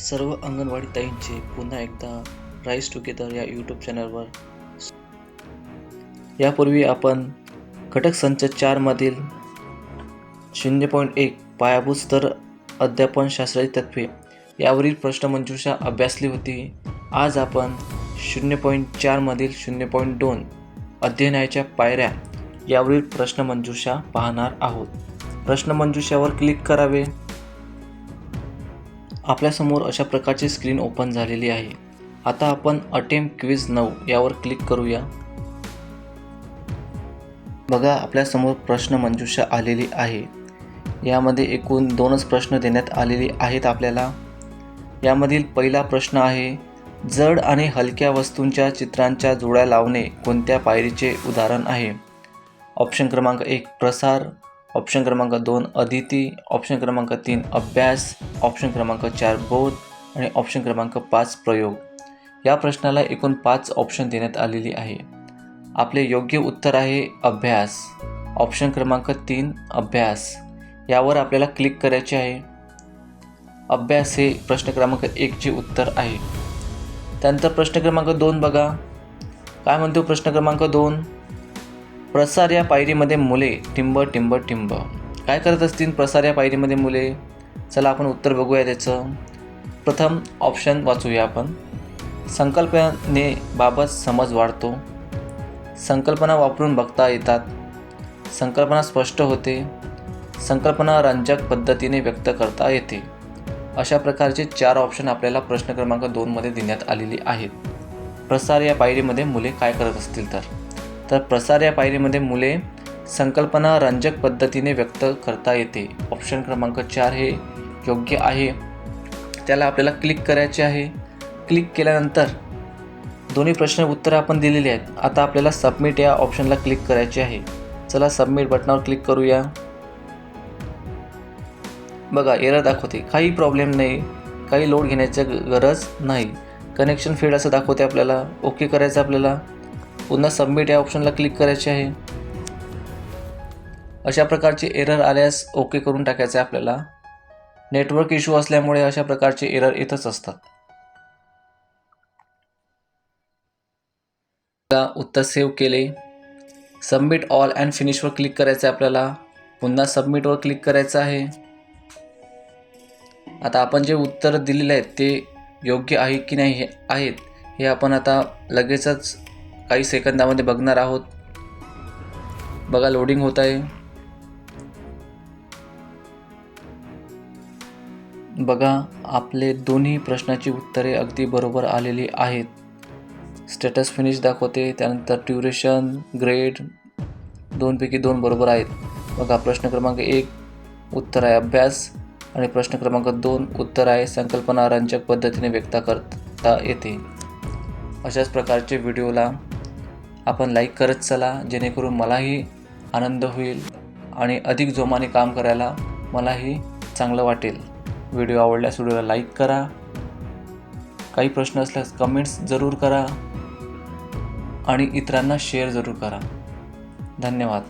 सर्व अंगणवाडी ताईंचे पुन्हा एकदा राईस टुगेदर या यूट्यूब चॅनलवर यापूर्वी आपण घटक संच चारमधील शून्य पॉईंट एक पायाभूत स्तर अध्यापन शास्त्राची तत्त्वे यावरील प्रश्नमंजुषा अभ्यासली होती. आज आपण शून्य पॉईंट चारमधील शून्य पॉईंट दोन अध्ययनाच्या पायऱ्या यावरील प्रश्नमंजुषा पाहणार आहोत. प्रश्नमंजुषावर क्लिक करावे. आपल्यासमोर अशा प्रकारची स्क्रीन ओपन झालेली आहे. आता आपण अटेम क्विज नऊ यावर क्लिक करूया. बघा आपल्यासमोर प्रश्नमंजुषा आलेली आहे. यामध्ये एकूण दोनच प्रश्न देण्यात आलेले आहेत आपल्याला. यामधील पहिला प्रश्न आहे जड आणि हलक्या वस्तूंच्या चित्रांच्या जोड्या लावणे कोणत्या पायरीचे उदाहरण आहे? ऑप्शन क्रमांक एक प्रसार. ऑप्शन क्रमांक दोन अदिती ऑप्शन क्रमांक तीन अभ्यास ऑप्शन क्रमांक चार बोध आणि ऑप्शन क्रमांक पाच प्रयोग. या प्रश्नाला एकूण पाच ऑप्शन देण्यात आलेली आहे. आपले योग्य उत्तर आहे अभ्यास. ऑप्शन क्रमांक तीन अभ्यास. यावर आपल्याला क्लिक करायचे आहे. अभ्यास हे प्रश्न क्रमांक एकचे उत्तर आहे. त्यानंतर प्रश्न क्रमांक दोन बघा. काय म्हणतो प्रश्न क्रमांक दोन? प्रसार या पायरीमध्ये मुले टिंब टिंब टिंब. काय करत असतील प्रसार या पायरीमध्ये मुले? चला आपण उत्तर बघूया त्याचं. प्रथम ऑप्शन वाचूया आपण. संकल्पने बाबत समज वाढतो. संकल्पना वापरून बघता येतात. संकल्पना स्पष्ट होते. संकल्पना रंजक पद्धतीने व्यक्त करता येते. अशा प्रकारचे चार ऑप्शन आपल्याला प्रश्न क्रमांक दोनमध्ये देण्यात आलेले आहेत. प्रसार या पायरीमध्ये मुले काय करत असतील तर? तर प्रसार या पायरीमध्ये मुले संकल्पना रंजक पद्धतीने व्यक्त करता येते. ऑप्शन क्रमांक चार हे योग्य आहे. त्याला आपल्याला क्लिक करायचे आहे. क्लिक केल्यानंतर दोन्ही प्रश्न उत्तरं आपण दिलेली आहेत. आता आपल्याला सबमिट या ऑप्शनला क्लिक करायचे आहे. चला सबमिट बटनावर क्लिक करूया. बघा एरर दाखवते. काही प्रॉब्लेम नाही. काही लोड घेण्याची गरज नाही. कनेक्शन फेड असं दाखवते आपल्याला. ओके करायचं आपल्याला. पुन्हा सबमिट या ऑप्शनला क्लिक करायचे आहे. अशा प्रकारचे एरर आल्यास ओके करून टाकायचे आहे आपल्याला. नेटवर्क इश्यू असल्यामुळे अशा प्रकारचे एरर येतच असतात. उत्तर सेव्ह केले. सबमिट ऑल अँड फिनिशवर क्लिक करायचं आहे आपल्याला. पुन्हा सबमिटवर क्लिक करायचं आहे. आता आपण जे उत्तर दिलेले आहेत ते योग्य आहे की नाही हे आहेत हे आपण आता लगेचच काही सेकंदामध्ये बघणार आहोत. बघा लोडिंग होत आहे. बघा आपले दोन्ही प्रश्नाची उत्तरे अगदी बरोबर आलेली आहेत. स्टेटस फिनिश दाखवते त्यानंतर ट्युरेशन ग्रेड दोनपैकी दोन बरोबर आहेत. बघा प्रश्न क्रमांक एक उत्तर आहे अभ्यास आणि प्रश्न क्रमांक दोन उत्तर आहे संकल्पना रंजक पद्धतीने व्यक्त करता येते. अशाच प्रकारचे व्हिडिओला आपण लाईक करत चला जेणेकरून मलाही आनंद होईल आणि अधिक जोमाने काम करायला मलाही चांगलं वाटेल. व्हिडिओ आवडल्यास व्हिडिओला लाईक करा. काही प्रश्न असल्यास कमेंट्स जरूर करा आणि इतरांना शेअर जरूर करा. धन्यवाद.